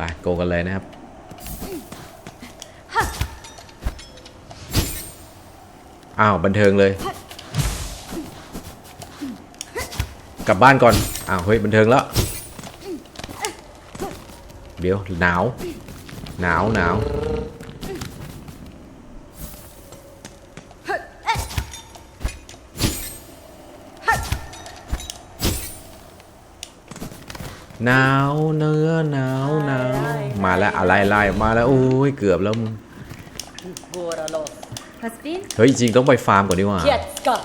ไปโกกันเลยนะครับอ้าวบันเทิงเลย กลับบ้านก่อนอ้าวเฮ้ยบันเทิงแล้วเดี๋ยวหนาว หนาวหนาว หนาวเนื้อหนาวหนาวมาแล้วอะไรไล่มาแล้วโอ้ยเกือบแล้วมึง Gorolos. Haspin? เฮ้ยจริงต้องไปฟาร์มก่อนดีกว่า Kietska.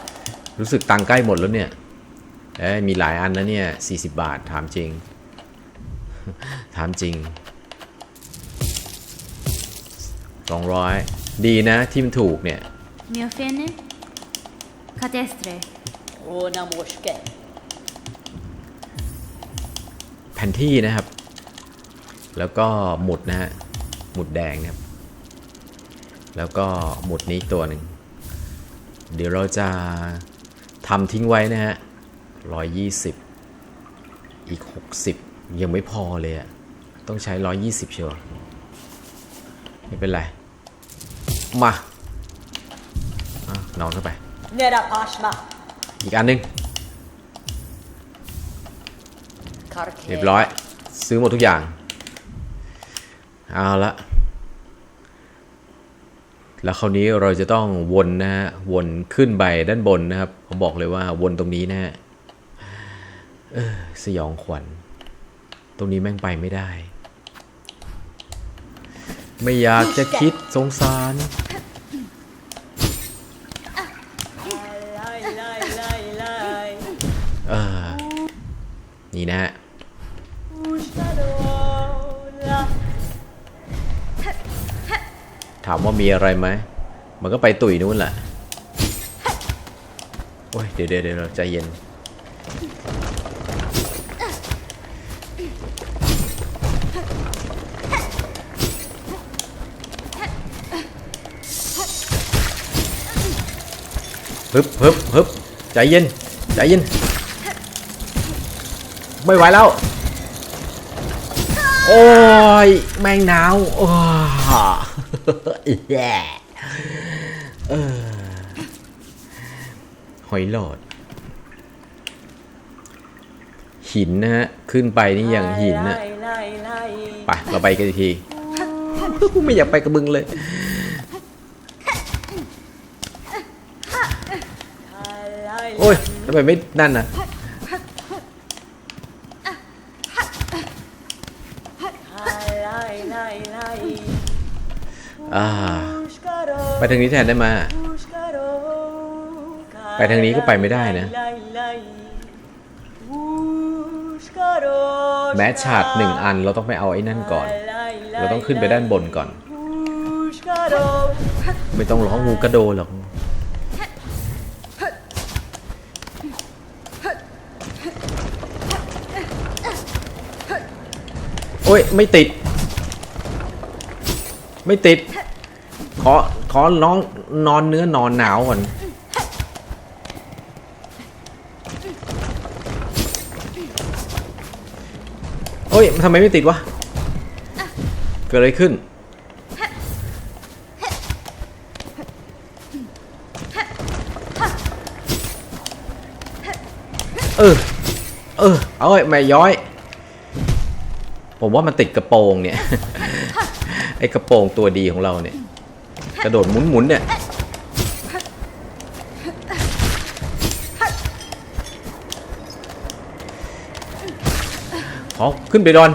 รู้สึกตังค์ใกล้หมดแล้วเนี่ยเอ้ยมีหลายอันนะเนี่ย40 บาทถามจริง ถามจริง200ดีนะที่มันถูกเนี่ย Mio fene? Catestre. Ona morske. นที่นะครับ แล้วก็หมุดนะฮะหมุดแดงนะครับ แล้วก็หมุดนี้อีกตัวหนึ่งเดี๋ยวเราจะทำทิ้งไว้นะฮะ120อีก60ยังไม่พอเลยอะต้องใช้120เชียวไม่เป็นไร มาอะนอนเข้าไป Nera pashma. อีกอันหนึง เรียบร้อย ซื้อหมดทุกอย่าง เอาละ แล้วคราวนี้เราจะต้องวนนะฮะ วนขึ้นไปด้านบนนะครับ ผมบอกเลยว่าวนตรงนี้นะฮะเออสยองขวัญ ตรงนี้แม่งไปไม่ได้ ไม่อยากจะคิดสงสาร Lai, lai, lai, lai. เออนี่นะฮะามว่ามีอะไรไหมมันก็ไปตุ๋ยนู้นแหละโอ้ยเดี๋ยวเดี๋ยวใจเย็นฮึบฮึบฮึบใจเย็นใจเย็น ไม่ไหวแล้ว โอ้ย แมงหนาวอ้ยแย่เออ หอยหลอด หินนะฮะ ขึ้นไปนี่อย่างหินนะ Lai, lai, lai. ไปเราไปกันอีกทีไม่อยากไปกับมึงเลย Lai, โอ้ยทำไมไม่นั่นน่ะ lai, lai, lai. อ่า ไปทางนี้แทนได้ม Uskaro. ไปทางนี้ก็ไปไม่ได้นะ แม้ฉากหนึ่งอันเราต้องไปเอาไอ้นั่นก่อน เราต้องขึ้นไปด้านบนก่อน ไม่ต้องร้องงูกระโดดหรอกโอ้ย ไม่ติด ไม่ติด ขอขอน้องนอนเนื้อนอนหนาวก่อนโอ้ยทำไมไม่ติดวะ เกิดอะไรขึ้น เออ เออ เอาไอ้ยไม่ย้อย ผมว่ามันติดกระโปรงเนี่ย ไอ้กระโปรงตัวดีของเราเนี่ย กระโดดหมุนๆเนี่ย ขอขึ้นไปดอน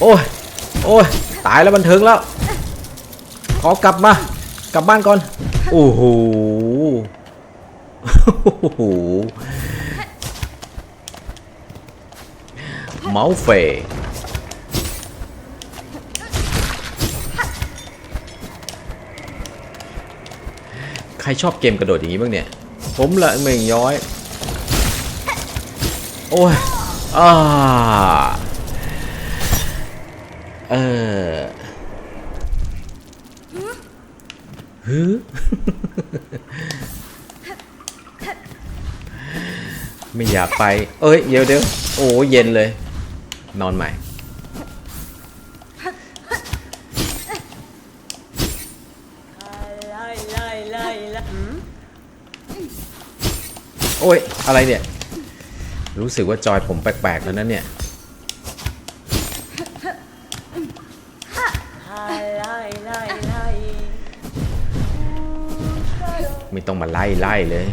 โอ้ย โอ้ย ตายแล้วบันเทิงแล้ว ขอกลับมา กลับบ้านก่อน โอ้โห โอ้โห เมาส์เฟ ใครชอบเกมกระโดดอย่างนี้บ้างเนี่ย ผมละเมงย้อย โอ้ยอ่าเออฮึไม่อยากไป เอ้ย เดี๋ยวเดี๋ยวโอ้เย็นเลย นอนใหม่ โอ้ย อะไรเนี่ย รู้สึกว่าจอยผมแปลกๆแล้วนะเนี่ย ไม่ต้องมาไล่ไล่เลย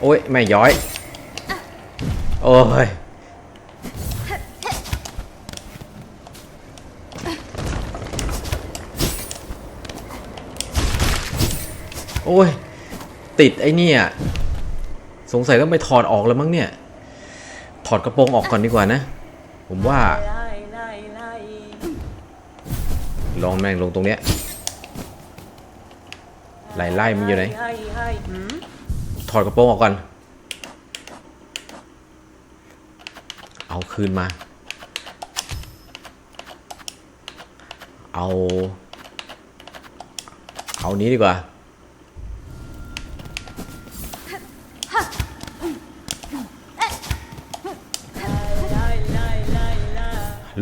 โอ้ย ไม่ย้อย โอ้ย โอ้ย ติดไอ้นี่ยสงสัยต้องไปถอดออกแล้วมั้งเนี่ย ถอดกระโปรงออกก่อนดีกว่านะ ผมว่า ลองแม่งลงตรงเนี้ยไล่ไล่มันอยู่ไหน ถอดกระโปรงออกก่อน เอาคืนมา เอา เอานี้ดีกว่า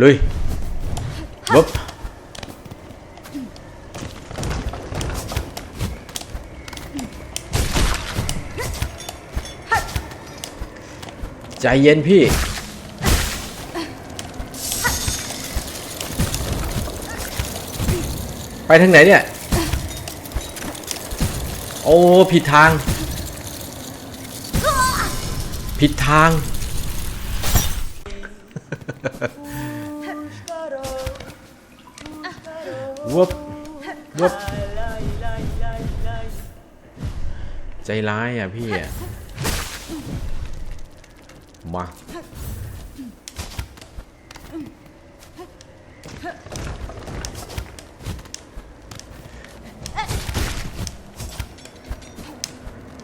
ลุยบุ๊บใจเย็นพี่ ไปทางไหนเนี่ย โอ้ ผิดทาง ผิดทาง วบวบใจร้ายอะพี่อะ มา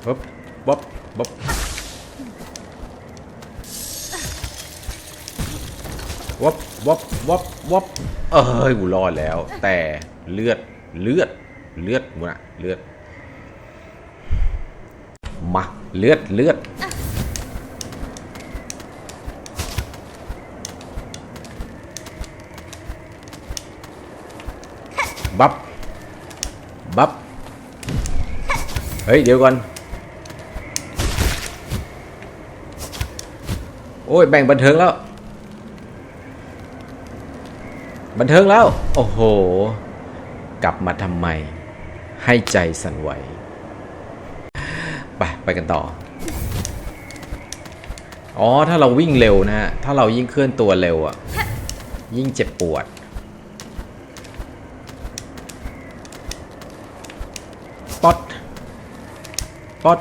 บ๊บบ๊บบ๊บวับวับวับวับ เอ้ยกูรอดแล้ว แต่เลือดเลือดเลือดมึงอะเลือดมาเลือดเลือดบับบับเฮ้ย เดี๋ยวก่อน โอ้ย แบ่งบันเทิงแล้ว บันเทิงแล้ว โอ้โห กลับมาทำไม ให้ใจสั่นไหว ไปไปกันต่อ อ๋อ ถ้าเราวิ่งเร็วนะฮะ ถ้าเรายิ่งเคลื่อนตัวเร็วอะยิ่งเจ็บปวด ป๊อตป๊อต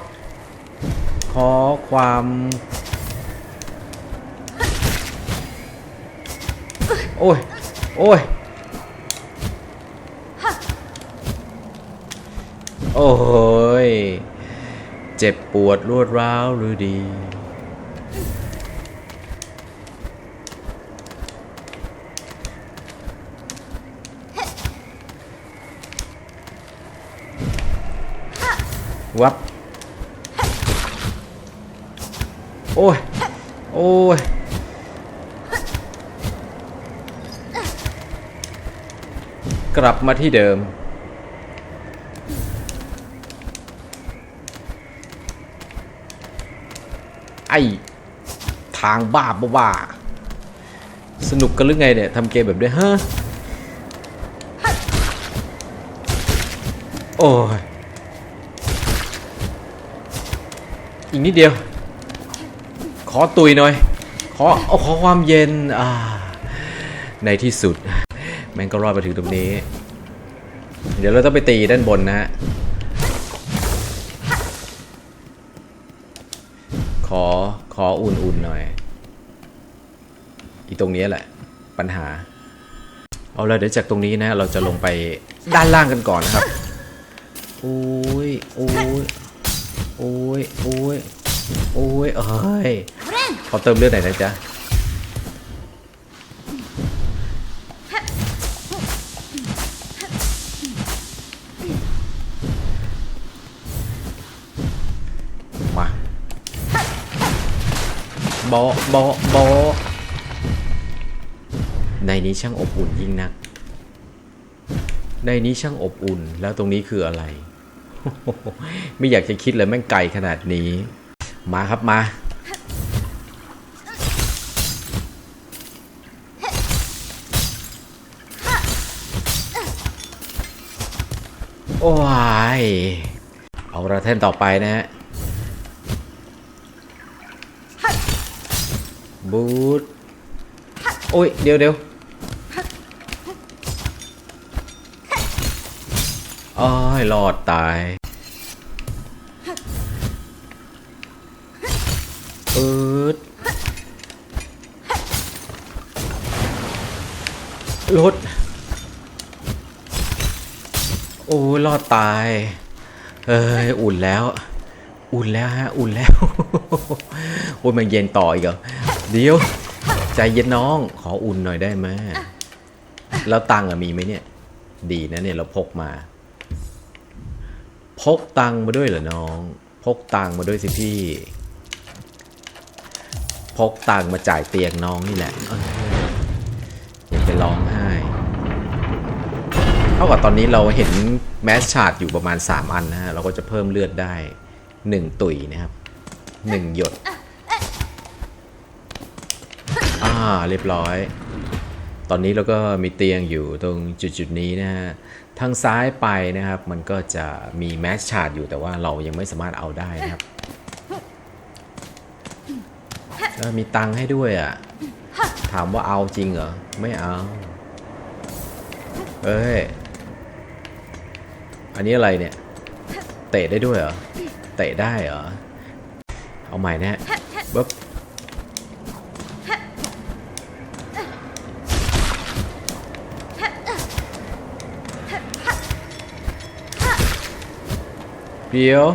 ขอความโอ้ย โอ้ย โอ้ย เจ็บปวดรวดร้าวหรือดี วับ โอ้ย โอ้ย กลับมาที่เดิม ไอทางบ้าบ้าสนุกกันหรือไงเนี่ยทำเกมแบบนี้ฮะโอ้ยอีกนิดเดียว ขอตุยหน่อย ขอเอาขอความเย็นอ่าในที่สุด แม่งก็รอดมาถึงตรงนี้ เดี๋ยวเราต้องไปตีด้านบนนะฮะ ขอขออุ่นๆหน่อย อีตรงนี้แหละ ปัญหา เอาละเดี๋ยวจากตรงนี้นะ เราจะลงไปด้านล่างกันก่อนนะครับ โอ้ย โอ้ย โอ้ย โอ้ย โอ้ย เอ้ย ขอเติมเลือดหน่อยนะจ๊ะ บอบอบในนี้ช่างอบอุ่นยิ่งนัก ในนี้ช่างอบอุ่น แล้วตรงนี้คืออะไร ไม่อยากจะคิดเลยแม่งไกลขนาดนี้ มาครับมา โอ้ย เอาละแท่นต่อไปนะฮะ บูทโอ้ย เดี๋ยวเดี๋ยวโอ้ยรอดตายปืดรถ โอ้ยรอดตาย เอ้ย อุ่นแล้ว อุ่นแล้วฮะ อุ่นแล้ว โอ้ยมันเย็นต่ออีกเหรอ เดี๋ยว ใจเย็นน้อง ขออุ่นหน่อยได้ไหมแล้วตังค์อะมีไหมเนี่ย ดีนะเนี่ยเราพกมา พกตังค์มาด้วยเหรอน้อง พกตังค์มาด้วยสิพี่ พกตังค์มาจ่ายเตียงน้องนี่แหละอย่าไปร้องไห้เท่ากับตอนนี้เราเห็นแมสชาร์ดอยู่ประมาณ 3 อันนะฮะ เราก็จะเพิ่มเลือดได้ 1 ตุ๋ยนะครับ 1 หยด อ่าเรียบร้อย ตอนนี้เราก็มีเตียงอยู่ตรงจุดๆนี้นะฮะทางซ้ายไปนะครับ มันก็จะมีแมสชาร์ดอยู่แต่ว่าเรายังไม่สามารถเอาได้นะครับเออมีตังค์ให้ด้วยอะ ถามว่าเอาจริงเหรอ ไม่เอา เอ้ย อันนี้อะไรเนี่ย เตะได้ด้วยเหรอ เตะได้เหรอ เอาใหม่นะฮะปึ๊บ เดี๋ยว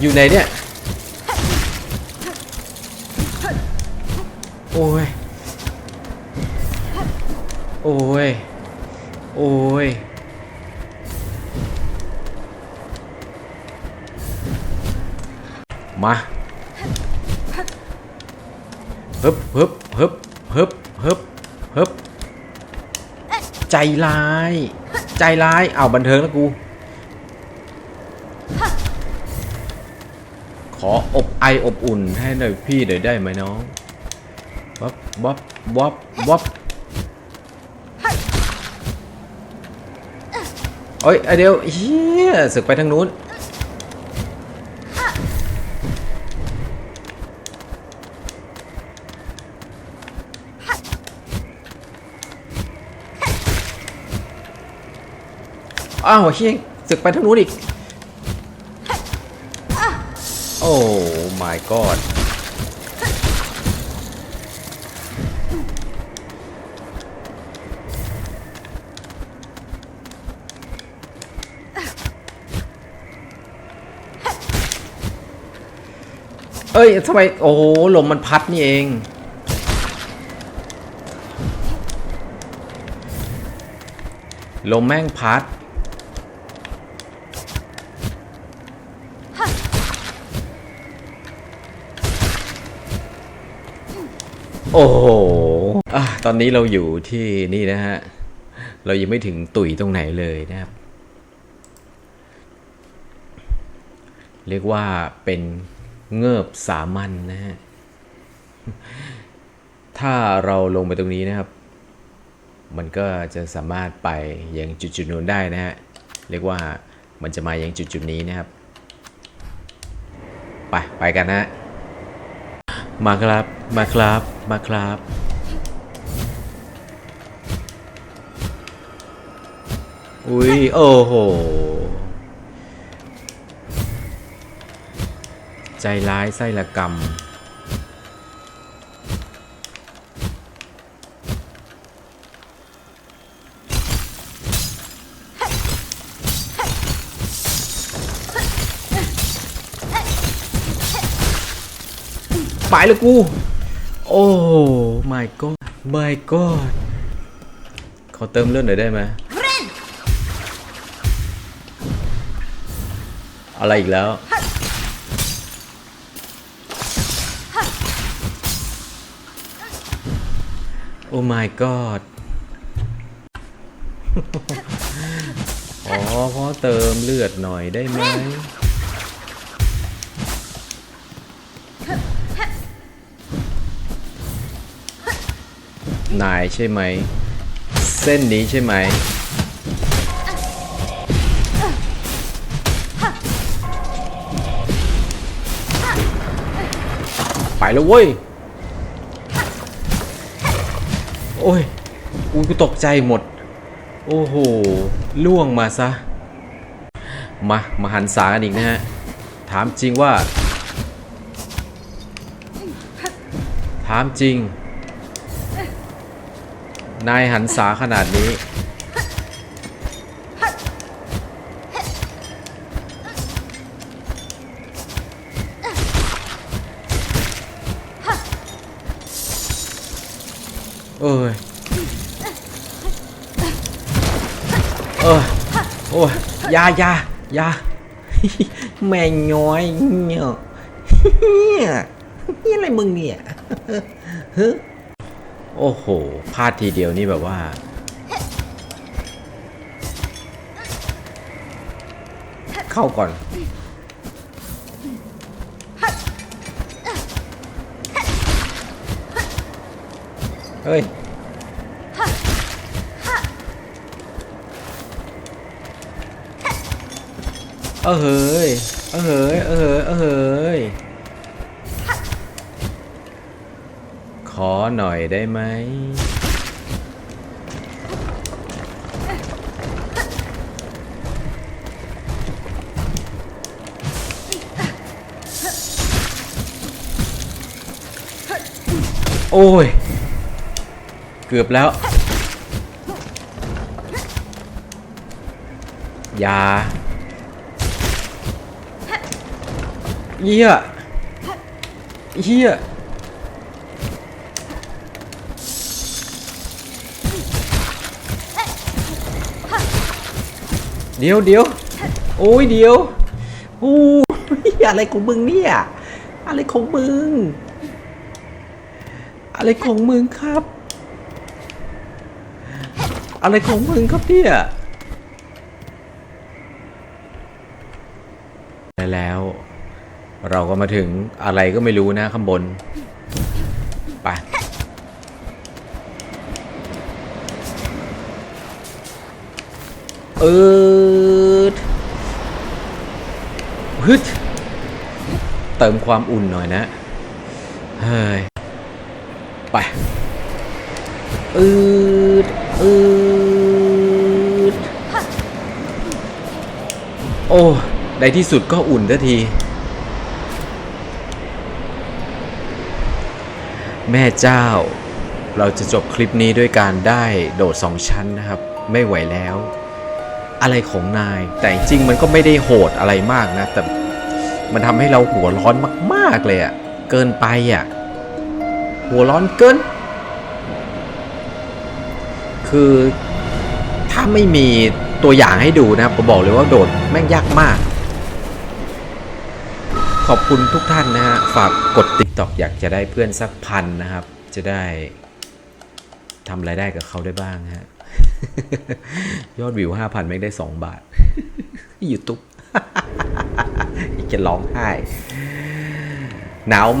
อยู่ไหนเนี่ย โอ้ย โอ้ย โอ้ยมาฮึบฮึบฮึบฮึบฮึบฮึบ ใจร้าย ใจร้ายเอาบันเทิงแล้วกู ขออบไออบอุ่นให้หน่อยพี่หน่อยได้ไหมน้องวับวับวับวับเอ้ยเดี๋ยวเฮียสึกไปทางนู้น อ้าวเฮียสึกไปทางนู้นอีก โอ้ my god เอ้ยทำไม โอ้โหลมมันพัดนี่เอง ลมแม่งพัด โอ้โหอตอนนี้เราอยู่ที่นี่นะฮะ เรายังไม่ถึงตุ๋ยตรงไหนเลยนะครับ เรียกว่าเป็นเงือบสามัญนนะฮะ ถ้าเราลงไปตรงนี้นะครับ มันก็จะสามารถไปยังจุดจุดๆนู้นได้นะฮะ เรียกว่ามันจะมายังจุดจุดๆนี้นะครับ ไป ไปกันนะฮะ มาครับ มาครับ มาครับ อุ้ย โอ้โห ใจร้ายไส้ละกรรม ไปเลยกู โอ้ my god my god ขอเติมเลือดหน่อยได้ไหมออะไรอีกแล้ว โอ้ my god อ๋อเพราะเติมเลือดหน่อยได้ไหม นายใช่ไหม เส้นนี้ใช่ไหม ไปแล้วเว้ย โอ้ยกูกูตกใจหมด โอ้โห ล่วงมาซะ มา มาหันสากันอีกนะฮะ ถามจริงว่า ถามจริง นายหันษาขนาดนี้ เอ้ยเออโอ้ยยายายาแม่งย้อยเนี่ยเฮียนี่อะไรมึงเนี่ยฮึ โอ้โหพลาดทีเดียวนี่แบบว่า เข้าก่อน เฮ้ยเออเฮ้ยเออเฮ้ยเออเฮ้ยเออเฮ้ย อหน่อยได้ไหม โอ้ย เกือบแล้วอยาเฮียเฮีย เดี๋ยวเดี๋ยวโอ้ยเดี๋ยวโอ้ยอะไรของมึงเนี่ย อะไรของมึง อะไรของมึงครับ อะไรของมึงครับเนี่ยและแล้ว เราก็มาถึงอะไรก็ไม่รู้นะข้างบน เออฮึดเติมความอุ่นหน่อยนะ เฮ้ย ไปอืดอืดโอ้ในที่สุดก็อุ่นทันที แม่เจ้า เราจะจบคลิปนี้ด้วยการได้โดดสองชั้นนะครับ ไม่ไหวแล้ว อะไรของนาย แต่จริงมันก็ไม่ได้โหดอะไรมากนะ แต่มันทำให้เราหัวร้อนมาก ๆ เลยอะ่ะ เกินไปอะ่ะ หัวร้อนเกิน คือถ้าไม่มีตัวอย่างให้ดูนะครับผมบอกเลยว่าโดดแม่งยากมาก ขอบคุณทุกท่านนะฮะ ฝากกด TikTok อยากจะได้เพื่อนสักพันนะครับ จะได้ทำรายได้กับเขาได้บ้างฮะ ยอดวิวห้าพันไม่ได้สองบาทยูทูบจะร้องไห้ หนาวไหม